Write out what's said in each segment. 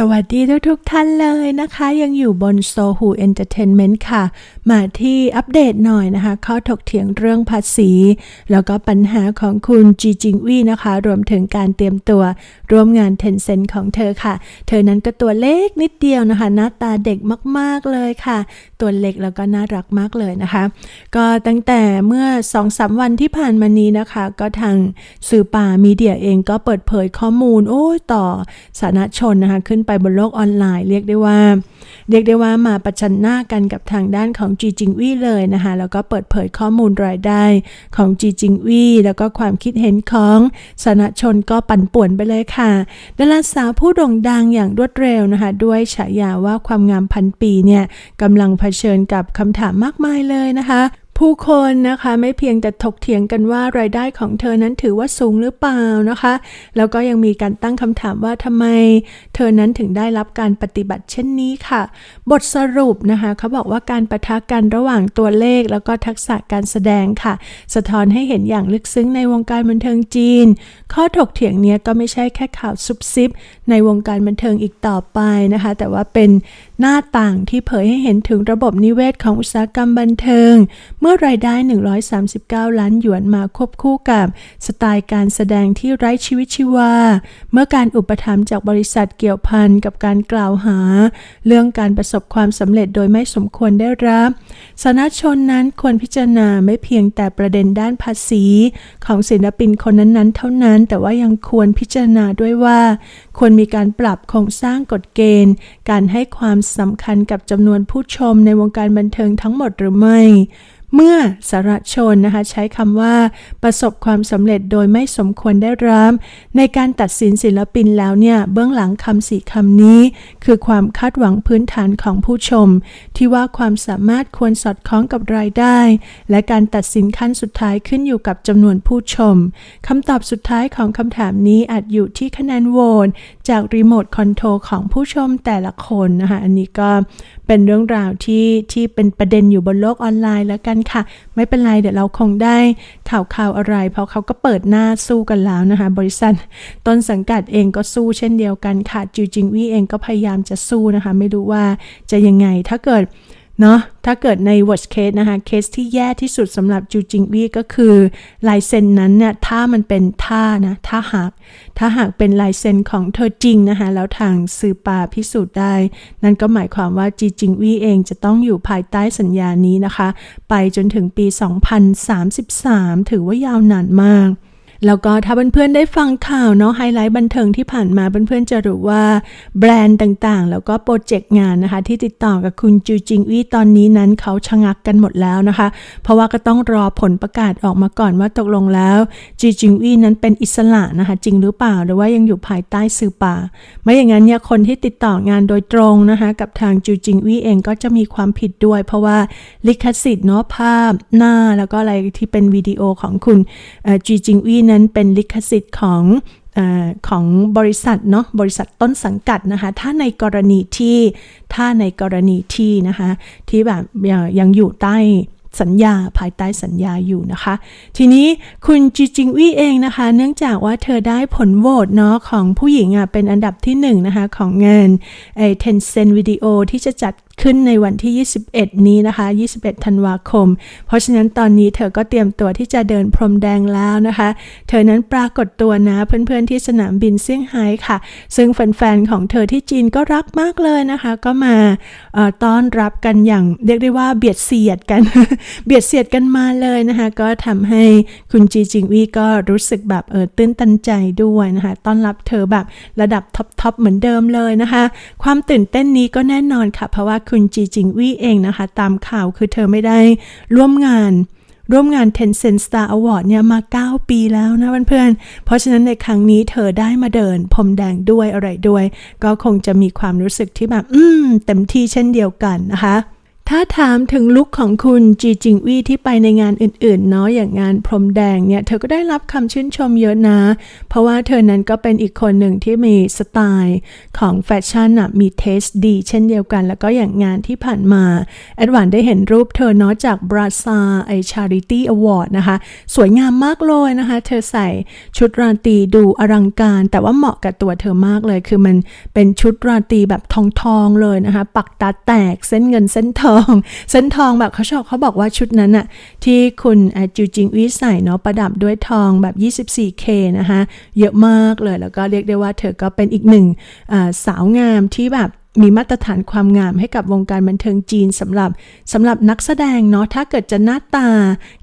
สวัสดีทุกทุกท่านเลยนะคะ ยังอยู่บนโซฮูเอนเตอร์เทนเมนต์ค่ะ มาที่อัปเดตหน่อยนะคะ ข้อถกเถียงเรื่องภาษี แล้วก็ปัญหาของคุณจีจิงวี่นะคะ รวมถึงการเตรียมตัว ร่วมงานเทนเซนของเธอค่ะ เธอนั้นก็ตัวเล็กนิดเดียวนะคะ หน้าตาเด็กมากๆเลยค่ะ ตัวเล็กแล้วก็น่ารักมากเลยนะคะ ก็ตั้งแต่เมื่อ2อสวันที่ผ่านมานี้นะคะ ก็ทางสื่อป่ามีเดียเองก็เปิดเผยข้อมูลโอ้ยต่อสาธารณชนนะคะขึ้นไปบนโลกออนไลน์ เรียกได้ว่า เรียกได้ว่ามาประชันหน้ากันกับทางด้านของจีจิงวี่เลยนะคะ แล้วก็เปิดเผยข้อมูลรายได้ของจีจิงวี่แล้วก็ความคิดเห็นของสาธาชนก็ปั่นป่วนไปเลยค่ะดาราสาวผู้โด่งดังอย่างรวดเร็วนะคะ ด้วยฉายาว่าความงามพันปีเนี่ยกำลังเผชิญกับคำถามมากมายเลยนะคะ ผู้คนนะคะไม่เพียงแต่ถกเถียงกันว่ารายได้ของเธอนั้นถือว่าสูงหรือเปล่านะคะ แล้วก็ยังมีการตั้งคำถามว่าทำไม เธอนั้นถึงได้รับการปฏิบัติเช่นนี้ค่ะ บทสรุปนะคะเขาบอกว่าการประทะกันระหว่างตัวเลข แล้วก็ทักษะการแสดงค่ะ สะท้อนให้เห็นอย่างลึกซึ้งในวงการบันเทิงจีน ข้อถกเถียงเนี้ยก็ไม่ใช่แค่ข่าวซุบซิบ ในวงการบันเทิงอีกต่อไปนะคะ แต่ว่าเป็นหน้าต่างที่เผยให้เห็นถึงระบบนิเวศของอุตสาหกรรมบันเทิงเมื่อรายได้ 139 ล้านหยวนมาควบคู่กับสไตล์การแสดงที่ไร้ชีวิตชีวา เมื่อการอุปถัมภ์จากบริษัทเกี่ยวพันกับการกล่าวหา เรื่องการประสบความสำเร็จโดยไม่สมควรได้รับสาธารณชนนั้นควรพิจารณาไม่เพียงแต่ประเด็นด้านภาษีของศิลปินคนนั้นๆ เท่านั้น แต่ว่ายังควรพิจารณาด้วยว่าควรมีการปรับโครงสร้างกฎเกณฑ์ การให้ความสำคัญกับจำนวนผู้ชมในวงการบันเทิงทั้งหมดหรือไม่ เมื่อสารชนนะคะใช้คำว่า ประสบความสำเร็จโดยไม่สมควรได้รับในการตัดสินศิลปินแล้วเนี่ยเบื้องหลังคำสี่คำนี้ คือความคาดหวังพื้นฐานของผู้ชม ที่ว่าความสามารถควรสอดคล้องกับรายได้ และการตัดสินขั้นสุดท้ายขึ้นอยู่กับจำนวนผู้ชมคำตอบสุดท้ายของคำถามนี้อาจอยู่ที่คะแนนโหวต จากรีโมทคอนโทรลของผู้ชมแต่ละคนนะคะอันนี้ก็เป็นเรื่องราวที่ที่เป็นประเด็นอยู่บนโลกออนไลน์แล้วกันค่ะ ไม่เป็นไรเดี๋ยวเราคงได้ข่าวข่าวอะไร เพราะเขาก็เปิดหน้าสู้กันแล้วนะคะบริษัทต้นสังกัดเองก็สู้เช่นเดียวกันค่ะจิวจิงวี่เองก็พยายามจะสู้นะคะ ไม่รู้ว่าจะยังไงถ้าเกิด เนาะถ้าเกิดใน worst case นะคะ เคสที่แย่ที่สุดสำหรับจูจิงวี่ก็คือลายเซ็นนั้นเนี่ยถ้ามันเป็นท่านะถ้าหาก ถ้าหากเป็นลายเซ็นของเธอจริงนะคะแล้วทางสื่อปาพิสูจน์ได้ นั่นก็หมายความว่าจีจิงวี่เองจะต้องอยู่ภายใต้สัญญานี้นะคะ ไปจนถึงปี 2033 ถือว่ายาวนานมาก แล้วก็ถ้าเพื่อนๆได้ฟังข่าวเนาะไฮไลท์บันเทิงที่ผ่านมาเพื่อนๆจะรู้ว่าแบรนด์ต่างๆ แล้วก็โปรเจกต์งานนะคะ ที่ติดต่อกับคุณจูจิงวี่ตอนนี้นั้นเขาชะงักกันหมดแล้วนะคะ เพราะว่าก็ต้องรอผลประกาศออกมาก่อนว่าตกลงแล้วจีจิงวี่นั้นเป็นอิสระนะคะ จริงหรือเปล่าหรือว่ายังอยู่ภายใต้สื่อป่า ไม่อย่างนั้นเนี่ยคนที่ติดต่องานโดยตรงนะคะกับทางจูจิงวี่เองก็จะมีความผิดด้วย เพราะว่าลิขสิทธิ์เนาะภาพหน้าแล้วก็อะไรที่เป็นวิดีโอของคุณจีจิงวี่นั้นเป็นลิขสิทธิ์ของอของบริษัทเนาะบริษัทต้นสังกัดนะคะถ้าในกรณีที่ถ้าในกรณีที่นะคะที่แบบยังอยู่ใต้สัญญาภายใต้สัญญาอยู่นะคะ ทีนี้คุณจีจิงวี่เองนะคะ เนื่องจากว่าเธอได้ผลโหวตเนาะของผู้หญิงอะเป็นอันดับที่1นนะคะของงานไอเทนเซนวิดีโอที่จะจัด ขึ้นในวันที่ 21 นี้นะคะ 21 ธันวาคม เพราะฉะนั้นตอนนี้เธอก็เตรียมตัวที่จะเดินพรมแดงแล้วนะคะ เธอนั้นปรากฏตัวนะเพื่อนๆที่สนามบินเซี่ยงไฮ้ค่ะ ซึ่งแฟนๆของเธอที่จีนก็รักมากเลยนะคะ ก็มาต้อนรับกันอย่างเรียกได้ว่าเบียดเสียดกัน เบียดเสียดกันมาเลยนะคะ ก็ทำให้คุณจีจิงวีก็รู้สึกแบบเออตื้นตันใจด้วยนะคะ ต้อนรับเธอแบบระดับท็อปๆเหมือนเดิมเลยนะคะ ความตื่นเต้นนี้ก็แน่นอนค่ะ เพราะว่าคุณจีจิงวี่เองนะคะ ตามข่าวคือเธอไม่ได้ร่วมงานร่วมงาน Tencent Star Award เนี่ยมา 9 ปีแล้วนะเพื่อนๆ เพราะฉะนั้นในครั้งนี้เธอได้มาเดินพรมแดงด้วยอะไรด้วย ก็คงจะมีความรู้สึกที่แบบ อืม เต็มที่เช่นเดียวกันนะคะ ถ้าถามถึงลุคของคุณจีจิงวี่ที่ไปในงานอื่นๆเนาะอย่างงานพรมแดงเนี่ยเธอก็ได้รับคำชื่นชมเยอะนะ เพราะว่าเธอนั้นก็เป็นอีกคนหนึ่งที่มีสไตล์ของแฟชั่นอะมีเทสดี เช่นเดียวกัน แล้วก็อย่างงานที่ผ่านมา แอดวานได้เห็นรูปเธอเนาะจากบราซาไอชาริตี้อวอร์ดนะคะ สวยงามมากเลยนะคะ เธอใส่ชุดราตรีดูอลังการ แต่ว่าเหมาะกับตัวเธอมากเลย คือมันเป็นชุดราตรีแบบทองๆเลยนะคะ ปักตาแตกเส้นเงินเส้นทองเส้นทองแบบเขาชอบเขาบอกว่าชุดนั้นอะที่คุณจิวจิงวิใส่เนาะประดับด้วยทองแบบ 24K นะคะ เยอะมากเลยแล้วก็เรียกได้ว่าเธอก็เป็นอีกหนึ่งสาวงามที่แบบ มีมาตรฐานความงามให้กับวงการบันเทิงจีนสำหรับสำหรับนักแสดงเนาะถ้าเกิดจะหน้าตา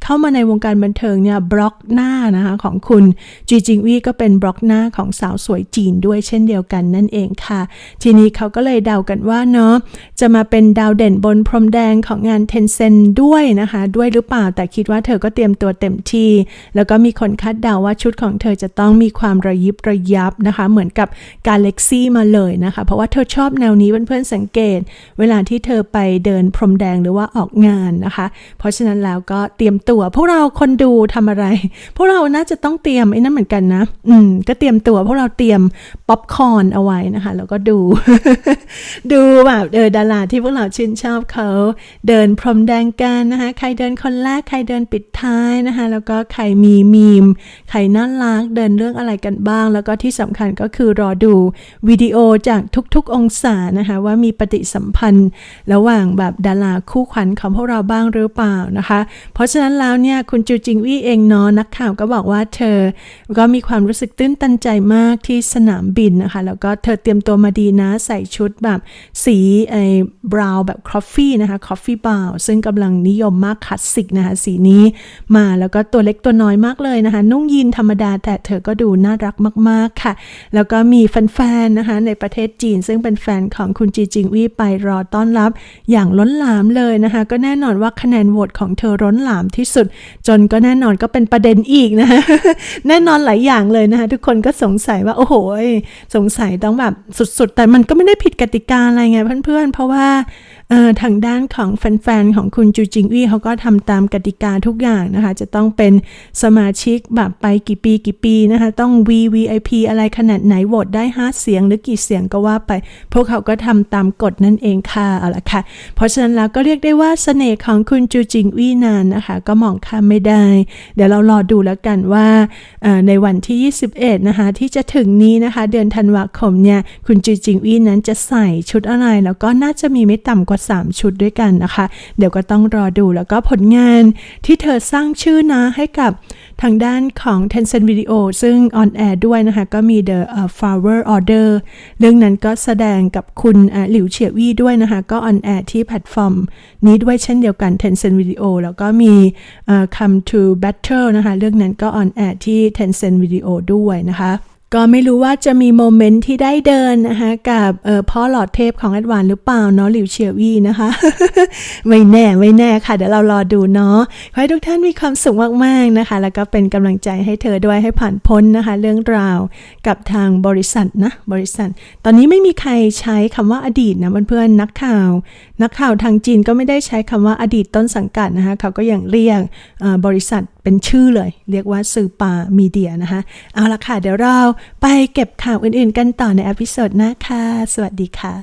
เข้ามาในวงการบันเทิงเนี่ยบล็อกหน้านะคะของคุณจีจิงวี่ก็เป็นบล็อกหน้าของสาวสวยจีนด้วยเช่นเดียวกันนั่นเองค่ะ ทีนี้เขาก็เลยเดากันว่าเนาะจะมาเป็นดาวเด่นบนพรมแดงของงานเทนเซนด้วยนะคะ ด้วยหรือเปล่าแต่คิดว่าเธอก็เตรียมตัวเต็มที่ แล้วก็มีคนคาดเดาว่าชุดของเธอจะต้องมีความระยิบระยับนะคะ เหมือนกับกาเล็กซี่มาเลยนะคะ เพราะว่าเธอชอบแนวนี้เพื่อนๆสังเกต เวลาที่เธอไปเดินพรมแดงหรือว่าออกงานนะคะ เพราะฉะนั้นแล้วก็เตรียมตัว พวกเราคนดูทำอะไร พวกเราน่าจะต้องเตรียมไอ้นั่นเหมือนกันนะ อืม ก็เตรียมตัว พวกเราเตรียมป๊อปคอร์นเอาไว้นะคะ แล้วก็ดู ดูแบบเออดาราที่พวกเราชื่นชอบเขาเดินพรมแดงกันนะคะ ใครเดินคนแรก ใครเดินปิดท้ายนะคะ แล้วก็ใครมีมีม ใครน่ารัก เดินเรื่องอะไรกันบ้าง แล้วก็ที่สำคัญก็คือรอดูวิดีโอจากทุกๆองศานะคะว่ามีปฏิสัมพันธ์ระหว่างแบบดาราคู่ขวัญของพวกเราบ้างหรือเปล่านะคะ เพราะฉะนั้นแล้วเนี่ยคุณจูจิงวี่เองเนาะนักข่าวก็บอกว่าเธอ ก็มีความรู้สึกตื้นตันใจมากที่สนามบินนะคะ แล้วก็เธอเตรียมตัวมาดีนะใส่ชุดแบบสีไอ้บราวแบบคอฟฟี่นะคะคอฟฟี่บราวซึ่งกำลังนิยมมากคลาสสิกนะคะสีนี้มาแล้วก็ตัวเล็กตัวน้อยมากเลยนะคะ นุ่งยีนธรรมดาแต่เธอก็ดูน่ารักมาก ๆค่ะ แล้วก็มีแฟนๆนะคะในประเทศจีนซึ่งเป็นแฟนของคุณจีจิงวีไปรอต้อนรับอย่างล้นหลามเลยนะคะ ก็แน่นอนว่าคะแนนโหวตของเธอล้นหลามที่สุด จนก็แน่นอนก็เป็นประเด็นอีกนะคะแน่นอนหลายอย่างเลยนะคะทุกคนก็สงสัยว่าโอ้โหสงสัยต้องแบบสุดๆ แต่มันก็ไม่ได้ผิดกติกาอะไรไงเพื่อนๆ เพราะว่า ทางด้านของแฟนๆของคุณจูจิงวี่เขาก็ทำตามกติกาทุกอย่างนะคะ จะต้องเป็นสมาชิกแบบไปกี่ปีกี่ปีนะคะ ต้อง VVIP อะไรขนาดไหนโหวตได้ 5 เสียงหรือกี่เสียงก็ว่าไป พวกเขาก็ทำตามกฎนั่นเองค่ะเอาละค่ะ เพราะฉะนั้นแล้วก็เรียกได้ว่าเสน่ห์ของคุณจูจิงวี่นานนะคะ ก็มองข้ามไม่ได้ เดี๋ยวเรารอดูแล้วกันว่าในวันที่ 21 นะคะ ที่จะถึงนี้นะคะ เดือนธันวาคมเนี่ยคุณจูจิงวี่นั้นจะใส่ชุดอะไรแล้วก็น่าจะมีไม่ต่ำกว่า3 ชุดด้วยกันนะคะ เดี๋ยวก็ต้องรอดูแล้วก็ผลงานที่เธอสร้างชื่อนะให้กับทางด้านของ Tencent Video ซึ่งออนแอร์ด้วยนะคะ ก็มี The uh, Flower Order เรื่องนั้นก็แสดงกับคุณหลิวเฉียวี่ด้วยนะคะ ก็ออนแอร์ที่แพลตฟอร์มนี้ด้วยเช่นเดียวกัน Tencent Video แล้วก็มี Come to Battle นะคะ เรื่องนั้นก็ออนแอร์ที่ Tencent Video ด้วยนะคะ ก็ไม่รู้ว่าจะมีโมเมนต์ที่ได้เดินนะคะกับออพ่อหลอดเทพของแอดวานหรือเปล่าเนาะหลิวเฉียวี่นะคะ ไม่แน่ไม่แน่ค่ะ เดี๋ยวเรารอดูเนาะขอให้ทุกท่านมีความสุขมากๆนะคะ แล้วก็เป็นกำลังใจให้เธอด้วยให้ผ่านพ้นนะคะ เรื่องราวกับทางบริษัทนะบริษัท ตอนนี้ไม่มีใครใช้คำว่าอดีตนะเพื่อนๆนักข่าว นักข่าวทางจีนก็ไม่ได้ใช้คำว่าอดีตต้นสังกัดนะคะเขาก็ยังเรียกออบริษัท เป็นชื่อเลย เรียกว่าสื่อป่ามีเดียนะคะ เอาละค่ะ เดี๋ยวเราไปเก็บข่าวอื่นๆกันต่อในอพิโซดหน้าค่ะ สวัสดีค่ะ